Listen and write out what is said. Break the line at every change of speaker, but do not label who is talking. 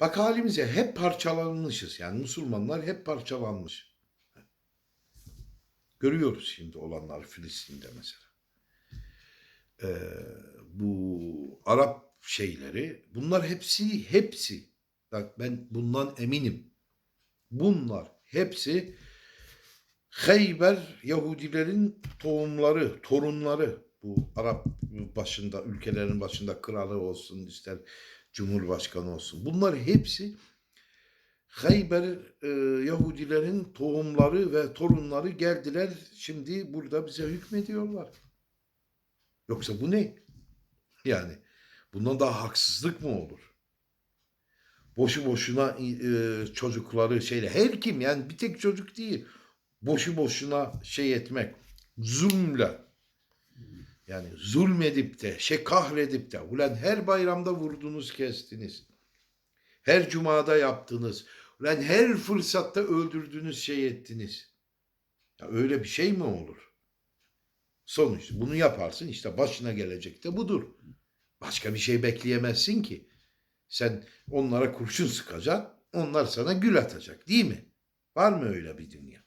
Bak halimize hep parçalanmışız. Yani Müslümanlar hep parçalanmış. Görüyoruz şimdi olanlar Filistin'de mesela. Ee, bu Arap şeyleri bunlar hepsi hepsi bak ben bundan eminim. Bunlar hepsi Hayber Yahudilerin tohumları, torunları. Bu Arap başında, ülkelerin başında kralı olsun, ister cumhurbaşkanı olsun. Bunlar hepsi Hayber e, Yahudilerin tohumları ve torunları geldiler. Şimdi burada bize hükmediyorlar. Yoksa bu ne? Yani bundan daha haksızlık mı olur? Boşu boşuna e, çocukları şeyle her kim yani bir tek çocuk değil. Boşu boşuna şey etmek zulmle yani zulmedip de şey kahredip de ulan her bayramda vurdunuz kestiniz. Her cumada yaptınız. Ulan her fırsatta öldürdünüz şey ettiniz. Ya öyle bir şey mi olur? Sonuç bunu yaparsın işte başına gelecek de budur. Başka bir şey bekleyemezsin ki. Sen onlara kurşun sıkacaksın, onlar sana gül atacak değil mi? Var mı öyle bir dünya?